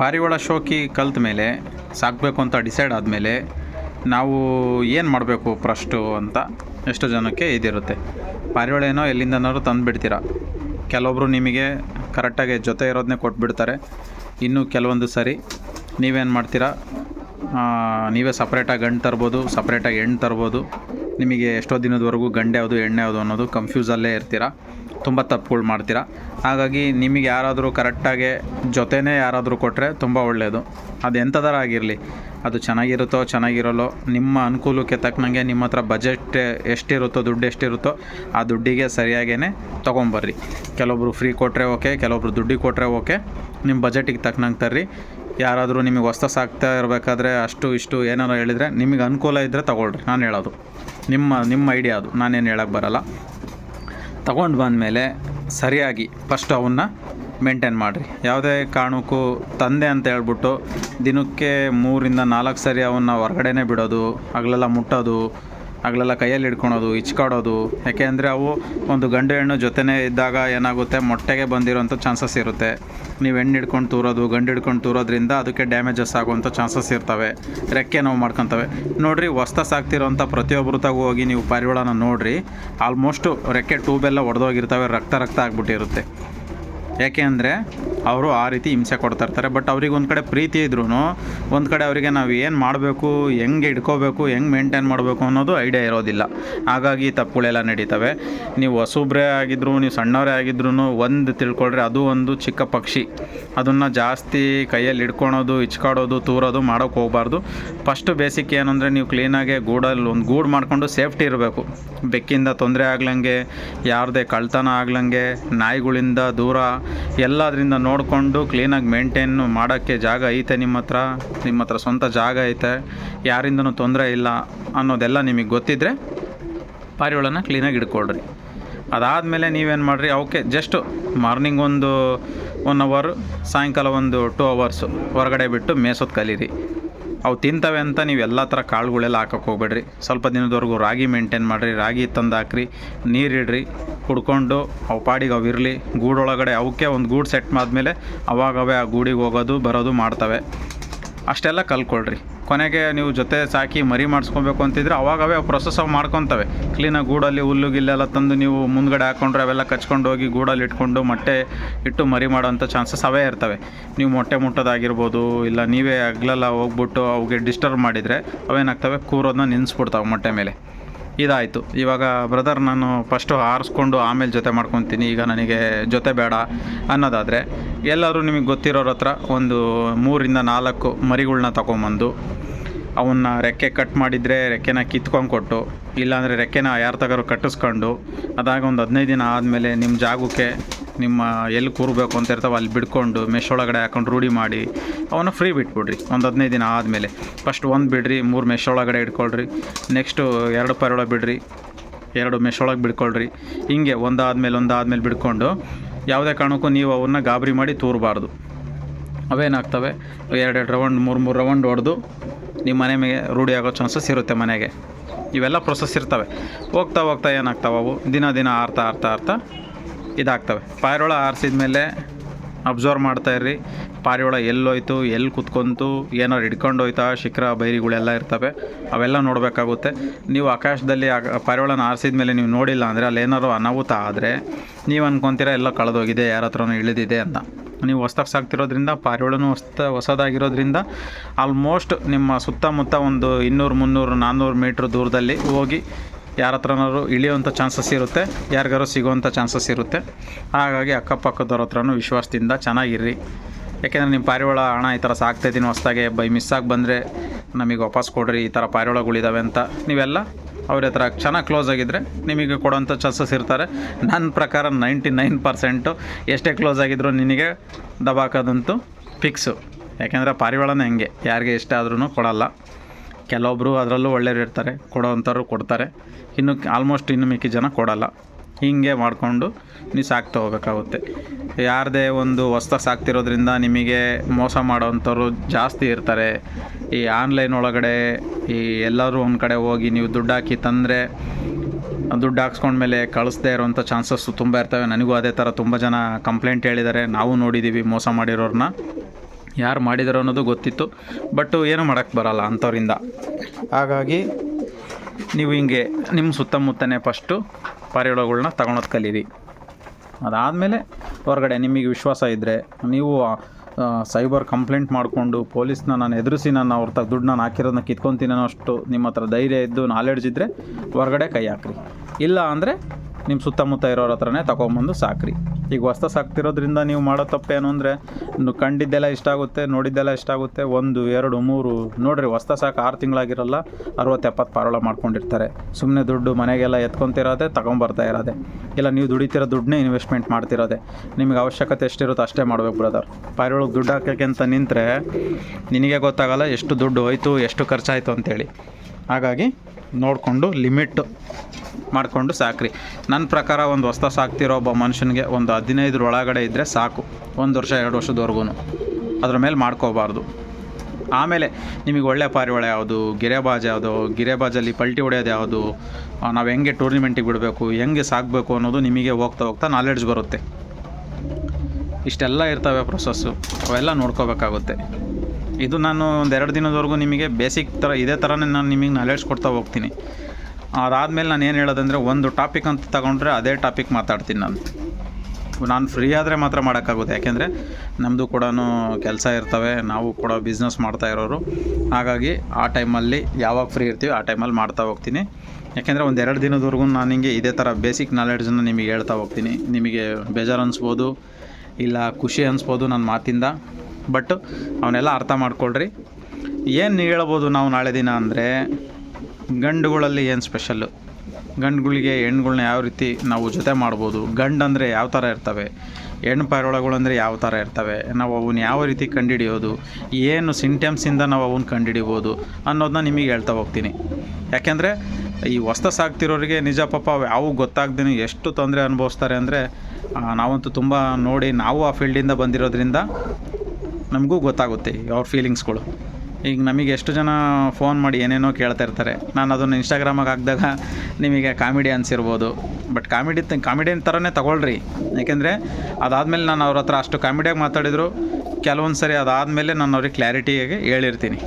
ಪಾರಿವಾಳ ಶೋಕಿ ಕಲ್ತ ಮೇಲೆ ಸಾಕಬೇಕು ಅಂತ ಡಿಸೈಡ್ ಆದಮೇಲೆ ನಾವು ಏನು ಮಾಡಬೇಕು ಫಸ್ಟು ಅಂತ ಎಷ್ಟು ಜನಕ್ಕೆ ಇದಿರುತ್ತೆ. ಪಾರಿವಾಳ ಏನೋ ಎಲ್ಲಿಂದನಾದ್ರು ತಂದು ಬಿಡ್ತೀರ ಕೆಲವೊಬ್ಬರು ನಿಮಗೆ ಕರೆಕ್ಟಾಗಿ ಜೊತೆ ಇರೋದನ್ನೇ ಕೊಟ್ಬಿಡ್ತಾರೆ. ಇನ್ನು ಕೆಲವೊಂದು ಸರಿ ನೀವೇನು ಮಾಡ್ತೀರಾ. ನೀವೇ ಸಪ್ರೇಟಾಗಿ ಗಂಡು ತರ್ಬೋದು ಸಪ್ರೇಟಾಗಿ ಹೆಣ್ಣು ತರ್ಬೋದು. ನಿಮಗೆ ಎಷ್ಟೋ ದಿನದವರೆಗೂ ಗಂಡ ಯಾವುದು ಎಣ್ಣೆ ಯಾವುದು ಅನ್ನೋದು ಕನ್ಫ್ಯೂಸಲ್ಲೇ ಇರ್ತೀರ. ತುಂಬ ತಪ್ಪುಗಳು ಮಾಡ್ತೀರಾ? ಹಾಗಾಗಿ ನಿಮಗೆ ಯಾರಾದರೂ ಕರೆಕ್ಟಾಗಿ ಜೊತೆನೇ ಯಾರಾದರೂ ಕೊಟ್ಟರೆ ತುಂಬ ಒಳ್ಳೆಯದು ಅದು ಎಂಥದಾರ ಆಗಿರಲಿ, ಅದು ಚೆನ್ನಾಗಿರುತ್ತೋ ಚೆನ್ನಾಗಿರಲ್ಲೋ, ನಿಮ್ಮ ಅನುಕೂಲಕ್ಕೆ ತಕ್ಕನಂಗೆ ನಿಮ್ಮ ಹತ್ರ ಬಜೆಟ್ ಎಷ್ಟಿರುತ್ತೋ, ದುಡ್ಡು ಎಷ್ಟಿರುತ್ತೋ, ಆ ದುಡ್ಡಿಗೆ ಸರಿಯಾಗೇ ತೊಗೊಂಬರ್ರಿ. ಕೆಲವೊಬ್ರು ಫ್ರೀ ಕೊಟ್ಟರೆ ಓಕೆ ಕೆಲವೊಬ್ರು ದುಡ್ಡಿಗೆ ಕೊಟ್ಟರೆ ಓಕೆ ನಿಮ್ಮ ಬಜೆಟಿಗೆ ತಕ್ಕನಂಗೆ ತರ್ರಿ. ಯಾರಾದರೂ ನಿಮಗೆ ಹೊಸ್ತ ಸಾಕ್ತಾ ಇರಬೇಕಾದ್ರೆ ಅಷ್ಟು ಇಷ್ಟು ಏನಾರು ಹೇಳಿದರೆ ನಿಮಗೆ ಅನುಕೂಲ ಇದ್ದರೆ ತಗೊಳ್ರಿ. ನಾನು ಹೇಳೋದು. ನಿಮ್ಮ ನಿಮ್ಮ ಐಡಿಯಾ ಅದು. ನಾನೇನು ಹೇಳೋಕ್ಕೆ ಬರಲ್ಲ. ತಗೊಂಡು ಬಂದಮೇಲೆ ಸರಿಯಾಗಿ ಫಸ್ಟ್ ಅವನ್ನ ಮೇಂಟೈನ್ ಮಾಡಿರಿ. ಯಾವುದೇ ಕಾರಣಕ್ಕೂ ತಂದೆ ಅಂತ ಹೇಳ್ಬಿಟ್ಟು ದಿನಕ್ಕೆ ಮೂರಿಂದ ನಾಲ್ಕು ಸರಿ ಅವನ್ನ ಹೊರಗಡೆನೇ ಬಿಡೋದು, ಹಗಲೆಲ್ಲ ಮುಟ್ಟೋದು, ಹಗಲೆಲ್ಲ ಕೈಯಲ್ಲಿ ಹಿಡ್ಕೊಳೋದು ಇಚ್ಕಾಡೋದು ಯಾಕೆ ಅಂದರೆ ಅವು ಒಂದು ಗಂಡು ಹೆಣ್ಣು ಜೊತೆನೇ ಇದ್ದಾಗ ಏನಾಗುತ್ತೆ, ಮೊಟ್ಟೆಗೆ ಬಂದಿರೋಂಥ ಚಾನ್ಸಸ್ ಇರುತ್ತೆ. ನೀವು ಹೆಣ್ಣು ಹಿಡ್ಕೊಂಡು ತೂರೋದು, ಗಂಡು ಹಿಡ್ಕೊಂಡು ತೂರೋದ್ರಿಂದ ಅದಕ್ಕೆ ಡ್ಯಾಮೇಜಸ್ ಆಗುವಂಥ ಚಾನ್ಸಸ್ ಇರ್ತವೆ. ರೆಕ್ಕೆ ನೋವು ಮಾಡ್ಕೊತವೆ. ನೋಡಿರಿ ಹೊಸ್ತ ಸಾಕ್ತಿರೋಂಥ ಪ್ರತಿಯೊಬ್ಬರು ತಾಗೂ ಹೋಗಿ ನೀವು ಪಾರಿವಾಳನ ನೋಡಿರಿ. ಆಲ್ಮೋಸ್ಟು ರೆಕ್ಕೆ ಟ್ಯೂಬೆಲ್ಲ ಒಡೆದೋಗಿರ್ತವೆ, ರಕ್ತ ರಕ್ತ ಆಗ್ಬಿಟ್ಟಿರುತ್ತೆ. ಯಾಕೆ ಅಂದರೆ ಅವರು ಆ ರೀತಿ ಹಿಂಸೆ ಕೊಡ್ತಾ ಇರ್ತಾರೆ. ಬಟ್ ಅವ್ರಿಗೆ ಒಂದು ಕಡೆ ಪ್ರೀತಿ ಇದ್ರೂ ಒಂದು ಕಡೆ ಅವರಿಗೆ ನಾವು ಏನು ಮಾಡಬೇಕು, ಹೆಂಗೆ ಇಟ್ಕೋಬೇಕು ಹೆಂಗೆ ಮೇಂಟೈನ್ ಮಾಡಬೇಕು ಅನ್ನೋದು ಐಡಿಯಾ ಇರೋದಿಲ್ಲ. ಹಾಗಾಗಿ ತಪ್ಪುಗಳೆಲ್ಲ ನಡೀತವೆ. ನೀವು ಹೊಸಬ್ರೇ ಆಗಿದ್ರು, ನೀವು ಸಣ್ಣವರೇ ಆಗಿದ್ರು ಒಂದು ತಿಳ್ಕೊಳ್ರೆ, ಅದು ಒಂದು ಚಿಕ್ಕ ಪಕ್ಷಿ. ಅದನ್ನು ಜಾಸ್ತಿ ಕೈಯಲ್ಲಿ ಹಿಡ್ಕೊಳೋದು ಇಚ್ಕಾಡೋದು ತೂರೋದು ಮಾಡೋಕೆ ಹೋಗಬಾರ್ದು. ಫಸ್ಟು ಬೇಸಿಕ್ ಏನಂದರೆ ನೀವು ಕ್ಲೀನಾಗೆ ಗೂಡಲ್ಲಿ ಒಂದು ಗೂಡು ಮಾಡಿಕೊಂಡು ಸೇಫ್ಟಿ ಇರಬೇಕು. ಬೆಕ್ಕಿಂದ ತೊಂದರೆ ಆಗ್ಲಂಗೆ, ಯಾರದೇ ಕಳ್ತನ ಆಗ್ಲಂಗೆ, ನಾಯಿಗಳಿಂದ ದೂರ ಎಲ್ಲದರಿಂದ ನೋಡಿಕೊಂಡು ಕ್ಲೀನಾಗಿ ಮೇಂಟೈನ್ ಮಾಡೋಕ್ಕೆ ಜಾಗ ಐತೆ ನಿಮ್ಮ ಹತ್ರ? ನಿಮ್ಮ ಹತ್ರ ಸ್ವಂತ ಜಾಗ ಐತೆ? ಯಾರಿಂದನೂ ತೊಂದರೆ ಇಲ್ಲ ಅನ್ನೋದೆಲ್ಲ ನಿಮಗೆ ಗೊತ್ತಿದ್ದರೆ ಪಾರಿವಾಳನ ಕ್ಲೀನಾಗಿ ಇಟ್ಕೊಳ್ರಿ ಅದಾದಮೇಲೆ ನೀವೇನು ಮಾಡಿರಿ? ಅವಕ್ಕೆ ಜಸ್ಟ್ ಮಾರ್ನಿಂಗ್ ಒಂದು ಒನ್ ಅವರ್ ಸಾಯಂಕಾಲ ಒಂದು ಟೂ ಅವರ್ಸು ಹೊರಗಡೆ ಬಿಟ್ಟು ಮೇಸೋದು ಕಲೀರಿ. ಅವು ತಿಂತವೆ ಅಂತ ನೀವು ಎಲ್ಲ ಥರ ಕಾಳುಗಳೆಲ್ಲ ಹಾಕಕ್ಕೆ ಹೋಗ್ಬೇಡ್ರಿ. ಸ್ವಲ್ಪ ದಿನದವರೆಗೂ ರಾಗಿ ಮೇಂಟೈನ್ ಮಾಡಿರಿ, ರಾಗಿ ತಂದು ಹಾಕ್ರಿ ನೀರಿಡ್ರಿ ಕುಡ್ಕೊಂಡು ಅವು ಪಾಡಿಗೆ ಅವು ಇರಲಿ. ಗೂಡೊಳಗಡೆ ಅವಕ್ಕೆ ಒಂದು ಗೂಡು ಸೆಟ್ ಆದಮೇಲೆ ಅವಾಗವೇ ಆ ಗೂಡಿಗೆ ಹೋಗೋದು, ಬರೋದು ಮಾಡ್ತವೆ. ಅಷ್ಟೆಲ್ಲ ಕಲ್ಕೊಳ್ರಿ. ಕೊನೆಗೆ ನೀವು ಜೊತೆ ಸಾಕಿ ಮರಿ ಮಾಡಿಸ್ಕೊಬೇಕು ಅಂತಿದ್ರೆ ಅವಾಗವೇ ಪ್ರೊಸೆಸ್ ಅವು ಮಾಡ್ಕೊತವೆ. ಕ್ಲೀನಾಗಿ ಗೂಡಲ್ಲಿ ಹುಲ್ಲು ಗಿಲ್ಲೆಲ್ಲ ತಂದು ನೀವು ಮುಂದ್ಗಡೆ ಹಾಕೊಂಡ್ರೆ ಅವೆಲ್ಲ ಕಚ್ಕೊಂಡು ಹೋಗಿ ಗೂಡಲ್ಲಿ ಇಟ್ಕೊಂಡು ಮೊಟ್ಟೆ ಇಟ್ಟು ಮರಿ ಮಾಡೋಂಥ ಚಾನ್ಸಸ್ ಅವೇ ಇರ್ತವೆ. ನೀವು ಮೊಟ್ಟೆ ಮುಟ್ಟೋದಾಗಿರ್ಬೋದು, ಇಲ್ಲ ನೀವೇ ಹಗ್ಲೆಲ್ಲ ಹೋಗ್ಬಿಟ್ಟು ಅವುಗೆ ಡಿಸ್ಟರ್ಬ್ ಮಾಡಿದರೆ ಅವೇನಾಗ್ತವೆ? ಕೂರೋದನ್ನ ನಿನ್ಸ್ಬಿಡ್ತಾವೆ ಮೊಟ್ಟೆ ಮೇಲೆ. ಇದಾಯಿತು. ಇವಾಗ ಬ್ರದರ್ ನಾನು ಫಸ್ಟು ಆರಿಸ್ಕೊಂಡು ಆಮೇಲೆ ಜೊತೆ ಮಾಡ್ಕೊತೀನಿ. ಈಗ ನನಗೆ ಜೊತೆ ಬೇಡ ಅನ್ನೋದಾದರೆ ಎಲ್ಲರೂ ನಿಮಗೆ ಗೊತ್ತಿರೋರ ಹತ್ರ ಒಂದು ಮೂರಿಂದ ನಾಲ್ಕು ಮರಿಗಳ್ನ ತಗೊಂಬಂದು ಅವನ್ನ ರೆಕ್ಕೆ ಕಟ್ ಮಾಡಿದರೆ ರೆಕ್ಕೆನ ಕಿತ್ಕೊಂಡು ಕೊಟ್ಟು, ಇಲ್ಲಾಂದರೆ ರೆಕ್ಕೆನ ಯಾರು ತಗೋರು ಕಟ್ಟಿಸ್ಕೊಂಡು, ಅದಾಗ ಒಂದು ಹದಿನೈದು ದಿನ ಆದಮೇಲೆ ನಿಮ್ಮ ಜಾಗಕ್ಕೆ ನಿಮ್ಮ ಎಲ್ಲಿ ಕೂರಬೇಕು ಅಂತ ಇರ್ತಾವೆ ಅಲ್ಲಿ ಬಿಡ್ಕೊಂಡು ಮೆಶ್ ಒಳಗಡೆ ಹಾಕೊಂಡು ರೂಢಿ ಮಾಡಿ, ಅವನ್ನ ಫ್ರೀ ಬಿಟ್ಬಿಡ್ರಿ. ಒಂದು ಹದಿನೈದು ದಿನ ಆದಮೇಲೆ. ಫಸ್ಟ್ ಒಂದು ಬಿಡ್ರಿ, ಮೂರು ಮೆಶ್ ಒಳಗಡೆ ಇಟ್ಕೊಳ್ರಿ. ನೆಕ್ಸ್ಟು ಎರಡು ಪರೋಳ ಬಿಡ್ರಿ. ಎರಡು ಮೆಶ್ ಒಳಗೆ ಬಿಡ್ಕೊಳ್ರಿ. ಹಿಂಗೆ ಒಂದಾದ್ಮೇಲೆ ಒಂದಾದ್ಮೇಲೆ ಬಿಡ್ಕೊಂಡು ಯಾವುದೇ ಕಾರಣಕ್ಕೂ ನೀವು ಅವನ್ನ ಗಾಬರಿ ಮಾಡಿ ತೂರಬಾರ್ದು. ಅವೇನಾಗ್ತವೆ? ಎರಡೆರಡು ರೌಂಡ್, ಮೂರು ಮೂರು ರೌಂಡ್ ಹೊಡೆದು ನಿಮ್ಮ ಮನೆ ಮೇಲೆ ರೂಢಿ ಆಗೋ ಚಾನ್ಸಸ್ ಇರುತ್ತೆ ಮನೆಗೆ. ಇವೆಲ್ಲ ಪ್ರೊಸೆಸ್ ಇರ್ತವೆ. ಹೋಗ್ತಾ ಹೋಗ್ತಾ ಏನಾಗ್ತಾವೆ ಅವು? ದಿನ ದಿನ ಆರ್ತಾ ಆರ್ತಾ ಆರ್ತಾ ಇದಾಗ್ತವೆ. ಪಾರಿವಾಳ ಆರಿಸಿದ ಮೇಲೆ ಅಬ್ಸರ್ವ್ ಮಾಡ್ತಾ ಇರ್ರಿ. ಪಾರಿವಾಳ ಎಲ್ಲೋಯ್ತು ಎಲ್ಲಿ ಕುತ್ಕೊಂತು, ಏನಾರು ಹಿಡ್ಕೊಂಡು ಹೋಯ್ತಾ ಶಿಖರ, ಬೈರಿಗಳೆಲ್ಲ ಇರ್ತವೆ. ಅವೆಲ್ಲ ನೋಡಬೇಕಾಗುತ್ತೆ. ನೀವು ಆಕಾಶದಲ್ಲಿ ಪಾರಿವಾಳನ ಆರಿಸಿದ ಮೇಲೆ ನೀವು ನೋಡಿಲ್ಲ ಅಂದರೆ ಅಲ್ಲಿ ಏನಾರು ಅನಾಹುತ ಆದರೆ ನೀವು ಅನ್ಕೊಂತೀರಾ, ಎಲ್ಲ ಕಳೆದೋಗಿದೆ, ಯಾರ ಹತ್ರನೂ ಇಳಿದಿದೆ ಅಂತ. ನೀವು ಹೊಸ್ದಾಗಿ ಸಾಕ್ತಿರೋದ್ರಿಂದ ಪಾರಿವಾಳನೂ ಹೊಸ್ತ, ಹೊಸದಾಗಿರೋದ್ರಿಂದ ಆಲ್ಮೋಸ್ಟ್ ನಿಮ್ಮ ಸುತ್ತಮುತ್ತ ಒಂದು ಇನ್ನೂರು, ಮುನ್ನೂರು, ನಾನ್ನೂರು ಮೀಟ್ರ್ ದೂರದಲ್ಲಿ ಹೋಗಿ ಯಾರ ಹತ್ರನಾದ್ರು ಇಳಿಯುವಂಥ ಚಾನ್ಸಸ್ ಇರುತ್ತೆ ಯಾರಿಗಾರು ಸಿಗೋವಂಥ ಚಾನ್ಸಸ್ ಇರುತ್ತೆ. ಹಾಗಾಗಿ ಅಕ್ಕಪಕ್ಕದವ್ರ ಹತ್ರನೂ ವಿಶ್ವಾಸದಿಂದ ಚೆನ್ನಾಗಿರ್ರಿ. ಯಾಕೆಂದರೆ ನಿಮ್ಮ ಪಾರಿವಾಳ ಹಣ ಈ ಥರ ಸಾಕ್ತಾಯಿದ್ದೀನಿ ಹೊಸ್ದಾಗೆ ಬೈ ಮಿಸ್ಸಾಗಿ ಬಂದರೆ ನಮಗೆ ವಾಪಸ್ ಕೊಡ್ರಿ, ಈ ಥರ ಪಾರಿವಾಳಗಳಿದ್ದಾವೆ ಅಂತ. ನೀವೆಲ್ಲ ಅವ್ರ ಹತ್ರ ಚೆನ್ನಾಗಿ ಕ್ಲೋಸ್ ಆಗಿದ್ದರೆ ನಿಮಗೆ ಕೊಡೋಂಥ ಚಾನ್ಸಸ್ ಇರ್ತಾರೆ. ನನ್ನ ಪ್ರಕಾರ ನೈಂಟಿ ನೈನ್ ಪರ್ಸೆಂಟು ಎಷ್ಟೇ ಕ್ಲೋಸ್ ಆಗಿದ್ರು ನಿನಗೆ ದಬಾಕೋದಂತೂ ಫಿಕ್ಸು ಯಾಕೆಂದರೆ ಪಾರಿವಾಳನೇ ಹೆಂಗೆ, ಯಾರಿಗೆ ಇಷ್ಟ ಆದ್ರೂ ಕೊಡಲ್ಲ. ಕೆಲವೊಬ್ಬರು ಅದರಲ್ಲೂ ಒಳ್ಳೆಯವ್ರು ಇರ್ತಾರೆ, ಕೊಡೋವಂಥವ್ರು ಕೊಡ್ತಾರೆ. ಇನ್ನು ಆಲ್ಮೋಸ್ಟ್ ಇನ್ನು ಮಿಕ್ಕಿ ಜನ ಕೊಡಲ್ಲ. ಹೀಗೆ ಮಾಡಿಕೊಂಡು ನೀವು ಸಾಕ್ತಾ ಹೋಗಬೇಕಾಗುತ್ತೆ ಯಾರದೇ ಒಂದು ವಸ್ತು ಸಾಕ್ತಿರೋದ್ರಿಂದ ನಿಮಗೆ ಮೋಸ ಮಾಡೋವಂಥವ್ರು ಜಾಸ್ತಿ ಇರ್ತಾರೆ. ಈ ಆನ್ಲೈನ್ ಒಳಗಡೆ ಈ ಎಲ್ಲರೂ ಒಂದು ಕಡೆ ಹೋಗಿ ನೀವು ದುಡ್ಡು ಹಾಕಿ ತಂದರೆ, ದುಡ್ಡು ಹಾಕ್ಸ್ಕೊಂಡ್ಮೇಲೆ ಕಳಿಸ್ದೇ ಇರೋವಂಥ ಚಾನ್ಸಸ್ಸು ತುಂಬ ಇರ್ತವೆ. ನನಗೂ ಅದೇ ಥರ ತುಂಬ ಜನ ಕಂಪ್ಲೇಂಟ್ ಹೇಳಿದ್ದಾರೆ. ನಾವು ನೋಡಿದ್ದೀವಿ ಮೋಸ ಮಾಡಿರೋರನ್ನ ಯಾರು ಮಾಡಿದಾರೋ ಅನ್ನೋದು ಗೊತ್ತಿತ್ತು ಬಟ್ ಏನೂ ಮಾಡೋಕ್ಕೆ ಬರಲ್ಲ ಅಂಥವ್ರಿಂದ ಹಾಗಾಗಿ ನೀವು ಹಿಂಗೆ ನಿಮ್ಮ ಸುತ್ತಮುತ್ತನೇ ಫಸ್ಟು ಪಾರಿವಾಳಗಳ್ನ ತಗೊಳೋದು ಕಲೀರಿ. ಅದಾದಮೇಲೆ ಹೊರಗಡೆ ನಿಮಗೆ ವಿಶ್ವಾಸ ಇದ್ದರೆ ನೀವು ಸೈಬರ್ ಕಂಪ್ಲೇಂಟ್ ಮಾಡಿಕೊಂಡು ಪೊಲೀಸ್ನ ನಾನು ಎದುರಿಸಿ ನಾನು ಅವ್ರ ತಗ ದುಡ್ಡು ನಾನು ಹಾಕಿರೋದನ್ನ ಕಿತ್ಕೊತೀನಿ ಅಷ್ಟು ನಿಮ್ಮ ಹತ್ರ ಧೈರ್ಯ ಇದ್ದು ನಾಲೆಡ್ಜ್ ಇದ್ದರೆ ಹೊರಗಡೆ ಕೈ ಹಾಕ್ರಿ. ಇಲ್ಲ ಅಂದರೆ ನಿಮ್ಮ ಸುತ್ತಮುತ್ತ ಇರೋರ ಹತ್ರನೇ ತಗೊಂಬಂದು ಸಾಕ್ರಿ. ಈಗ ಹೊಸ್ತ ಸಾಕ್ತಿರೋದ್ರಿಂದ ನೀವು ಮಾಡೋ ತಪ್ಪೇನು ಅಂದರೆ ಕಂಡಿದ್ದೆಲ್ಲ ಇಷ್ಟ ಆಗುತ್ತೆ, ನೋಡಿದ್ದೆಲ್ಲ ಇಷ್ಟ ಆಗುತ್ತೆ, ಒಂದು, ಎರಡು, ಮೂರು, ನೋಡಿರಿ ಹೊಸ್ತ ಸಾಕು ಆರು ತಿಂಗಳಾಗಿರಲ್ಲ ಅರವತ್ತು ಎಪ್ಪತ್ತು ಪಾರೋಳ ಮಾಡ್ಕೊಂಡಿರ್ತಾರೆ. ಸುಮ್ಮನೆ ದುಡ್ಡು ಮನೆಗೆಲ್ಲ ಎತ್ಕೊತಿರೋದೆ, ತಗೊಂಬರ್ತಾ ಇರೋದೆ. ಇಲ್ಲ, ನೀವು ದುಡಿತಿರೋ ದುಡ್ಡನ್ನೇ ಇನ್ವೆಸ್ಟ್ಮೆಂಟ್ ಮಾಡ್ತಿರೋದೆ. ನಿಮಗೆ ಅವಶ್ಯಕತೆ ಎಷ್ಟಿರುತ್ತೋ ಅಷ್ಟೇ ಮಾಡ್ಬೇಕು ಬ್ರದರ್ ಪಾರೋಳಗೆ ದುಡ್ಡು ಹಾಕೋಕ್ಕೆ ಅಂತ ನಿಂತರೆ, ನಿನಗೆ ಗೊತ್ತಾಗಲ್ಲ ಎಷ್ಟು ದುಡ್ಡು ಹೋಯ್ತು, ಎಷ್ಟು ಖರ್ಚಾಯಿತು ಅಂತೇಳಿ. ಹಾಗಾಗಿ ನೋಡಿಕೊಂಡು ಲಿಮಿಟ್ ಮಾಡಿಕೊಂಡು ಸಾಕ್ರಿ. ನನ್ನ ಪ್ರಕಾರ ಒಂದು ಹೊಸ್ತ ಸಾಕ್ತಿರೋ ಒಬ್ಬ ಮನುಷ್ಯನಿಗೆ ಒಂದು ಹದಿನೈದರ ಒಳಗಡೆ ಇದ್ದರೆ ಸಾಕು. ಒಂದು ವರ್ಷ, ಎರಡು ವರ್ಷದವರೆಗೂ. ಅದ್ರ ಮೇಲೆ ಮಾಡ್ಕೋಬಾರ್ದು. ಆಮೇಲೆ ನಿಮಗೆ ಒಳ್ಳೆ ಪಾರಿವಾಳ ಯಾವುದು? ಗಿರೆಬಾಜ್ ಯಾವುದು? ಗಿರೆಬಾಜಲ್ಲಿ ಪಲ್ಟಿ ಹೊಡೆಯೋದು ಯಾವುದು? ನಾವು ಹೆಂಗೆ ಟೂರ್ನಿಮೆಂಟಿಗೆ ಬಿಡಬೇಕು? ಹೆಂಗೆ ಸಾಕಬೇಕು ಅನ್ನೋದು ನಿಮಗೆ ಹೋಗ್ತಾ ಹೋಗ್ತಾ ನಾಲೆಡ್ಜ್ ಬರುತ್ತೆ. ಇಷ್ಟೆಲ್ಲ ಇರ್ತವೆ ಪ್ರೊಸೆಸ್ಸು ಅವೆಲ್ಲ ನೋಡ್ಕೋಬೇಕಾಗುತ್ತೆ. ಇದು ನಾನು ಒಂದೆರಡು ದಿನದವರೆಗೂ ನಿಮಗೆ ಬೇಸಿಕ್ ಥರ, ಇದೇ ಥರನೇ ನಾನು ನಿಮಗೆ ನಾಲೆಡ್ಜ್ ಕೊಡ್ತಾ ಹೋಗ್ತೀನಿ. ಅದಾದಮೇಲೆ ನಾನು ಏನು ಹೇಳೋದಂದರೆ, ಒಂದು ಟಾಪಿಕ್ ಅಂತ ತಗೊಂಡ್ರೆ ಅದೇ ಟಾಪಿಕ್ ಮಾತಾಡ್ತೀನಿ ನಾನು. ನಾನು ಫ್ರೀ ಆದರೆ ಮಾತ್ರ ಮಾಡೋಕ್ಕಾಗುತ್ತೆ ಯಾಕೆಂದರೆ ನಮ್ಮದು ಕೂಡ ಕೆಲಸ ಇರ್ತವೆ, ನಾವು ಕೂಡ ಬಿಸ್ನೆಸ್ ಮಾಡ್ತಾ ಇರೋರು. ಹಾಗಾಗಿ ಆ ಟೈಮಲ್ಲಿ ಯಾವಾಗ ಫ್ರೀ ಇರ್ತೀವಿ, ಆ ಟೈಮಲ್ಲಿ ಮಾಡ್ತಾ ಹೋಗ್ತೀನಿ. ಯಾಕೆಂದರೆ ಒಂದು ಎರಡು ದಿನದವರೆಗೂ ನಾನು ಹಿಂಗೆ ಇದೇ ಥರ ಬೇಸಿಕ್ ನಾಲೆಡ್ಜನ್ನು ನಿಮಗೆ ಹೇಳ್ತಾ ಹೋಗ್ತೀನಿ. ನಿಮಗೆ ಬೇಜಾರು ಅನಿಸ್ಬೋದು, ಇಲ್ಲ ಖುಷಿ ಅನಿಸ್ಬೋದು ನನ್ನ ಮಾತಿಂದ. ಬಟ್ ಅವನ್ನೆಲ್ಲ ಅರ್ಥ ಮಾಡ್ಕೊಳ್ರಿ. ಏನು ಹೇಳ್ಬೋದು ನಾವು ನಾಳೆ ದಿನ ಅಂದರೆ ಗಂಡುಗಳಲ್ಲಿ ಏನು ಸ್ಪೆಷಲ್ಲು ಗಂಡುಗಳಿಗೆ ಹೆಣ್ಗಳ್ನ ಯಾವ ರೀತಿ ನಾವು ಜೊತೆ ಮಾಡ್ಬೋದು? ಗಂಡು ಯಾವ ಥರ ಇರ್ತವೆ? ಹೆಣ್ಣು ಪಾರಿವಾಳಗಳು ಅಂದರೆ ಯಾವ ಥರ ಇರ್ತವೆ? ನಾವು ಅವನ್ನ ಯಾವ ರೀತಿ ಕಂಡುಹಿಡಿಯೋದು? ಏನು ಸಿಂಟಮ್ಸಿಂದ ನಾವು ಅವನ್ನ ಕಂಡುಹಿಡಿಬೋದು ಅನ್ನೋದನ್ನ ನಿಮಗೆ ಹೇಳ್ತಾ ಹೋಗ್ತೀನಿ. ಯಾಕೆಂದರೆ ಈ ಹೊಸ್ತ ಸಾಕ್ತಿರೋರಿಗೆ ನಿಜ ಪಾಪ ಯಾವ ಗೊತ್ತಾಗ್ದೇ ಎಷ್ಟು ತೊಂದರೆ ಅನುಭವಿಸ್ತಾರೆ ಅಂದರೆ ನಾವಂತೂ ತುಂಬ ನೋಡಿ ನಾವು ಆ ಫೀಲ್ಡಿಂದ ಬಂದಿರೋದ್ರಿಂದ ನಮಗೂ ಗೊತ್ತಾಗುತ್ತೆ ಅವ್ರ ಫೀಲಿಂಗ್ಸ್ಗಳು ಈಗ ನಮಗೆ ಎಷ್ಟು ಜನ ಫೋನ್ ಮಾಡಿ ಏನೇನೋ ಕೇಳ್ತಾ ಇರ್ತಾರೆ. ನಾನು ಅದನ್ನು ಇನ್ಸ್ಟಾಗ್ರಾಮಾಗೆ ಹಾಕಿದಾಗ ನಿಮಗೆ ಕಾಮಿಡಿ ಅನಿಸಿರ್ಬೋದು. ಬಟ್ ಕಾಮಿಡಿ ಕಾಮಿಡಿಯನ್ ಥರನೇ ತಗೊಳ್ರಿ. ಯಾಕೆಂದರೆ ಅದಾದಮೇಲೆ ನಾನು ಅವ್ರ ಹತ್ರ ಅಷ್ಟು ಕಾಮಿಡಿಯಾಗಿ ಮಾತಾಡಿದ್ರು ಕೆಲವೊಂದು ಸರಿ ಅದಾದಮೇಲೆ ನಾನು ಅವ್ರಿಗೆ ಕ್ಲಾರಿಟಿಯಾಗಿ ಹೇಳಿರ್ತೀನಿ.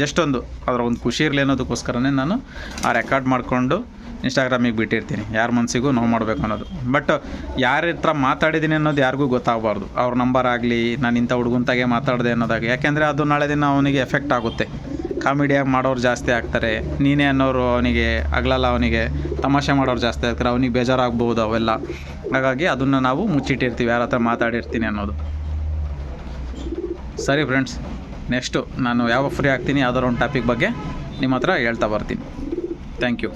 ಜಸ್ಟ್ ಒಂದು ಅದರ ಒಂದು ಖುಷಿ ಇರಲಿ ಅನ್ನೋದಕ್ಕೋಸ್ಕರನೇ ನಾನು ಆ ರೆಕಾರ್ಡ್ ಮಾಡಿಕೊಂಡು ಇನ್ಸ್ಟಾಗ್ರಾಮಿಗೆ ಬಿಟ್ಟಿರ್ತೀನಿ. ಯಾರ ಮನಸ್ಸಿಗೂ ನೋವು ಮಾಡಬೇಕು ಅನ್ನೋದು. ಬಟ್ ಯಾರ ಹತ್ರ ಮಾತಾಡಿದ್ದೀನಿ ಅನ್ನೋದು ಯಾರಿಗೂ ಗೊತ್ತಾಗಬಾರ್ದು. ಅವ್ರ ನಂಬರ್ ಆಗಲಿ, ನಾನು ಇಂಥ ಹುಡುಗಂತಾಗೆ ಮಾತಾಡಿದೆ ಅನ್ನೋದಾಗಿ ಯಾಕೆಂದರೆ ಅದು ನಾಳೆ ದಿನ ಅವನಿಗೆ ಎಫೆಕ್ಟ್ ಆಗುತ್ತೆ. ಕಾಮಿಡಿಯಾಗಿ ಮಾಡೋರು ಜಾಸ್ತಿ ಆಗ್ತಾರೆ. ನೀನೇ ಅನ್ನೋರು ಅವನಿಗೆ ಆಗಲಲ್ಲ ಅವನಿಗೆ ತಮಾಷೆ ಮಾಡೋರು ಜಾಸ್ತಿ ಆಗ್ತಾರೆ. ಅವನಿಗೆ ಬೇಜಾರಾಗ್ಬೋದು ಅವೆಲ್ಲ. ಹಾಗಾಗಿ ಅದನ್ನು ನಾವು ಮುಚ್ಚಿಟ್ಟಿರ್ತೀವಿ. ಯಾರ ಹತ್ರ ಮಾತಾಡಿರ್ತೀನಿ ಅನ್ನೋದು. ಸರಿ ಫ್ರೆಂಡ್ಸ್ ನೆಕ್ಸ್ಟು ನಾನು ಯಾವಾಗ ಫ್ರೀ ಆಗ್ತೀನಿ ಯಾವ್ದಾರು ಒಂದು ಟಾಪಿಕ್ ಬಗ್ಗೆ ನಿಮ್ಮ ಹತ್ರ ಹೇಳ್ತಾ ಬರ್ತೀನಿ. Thank you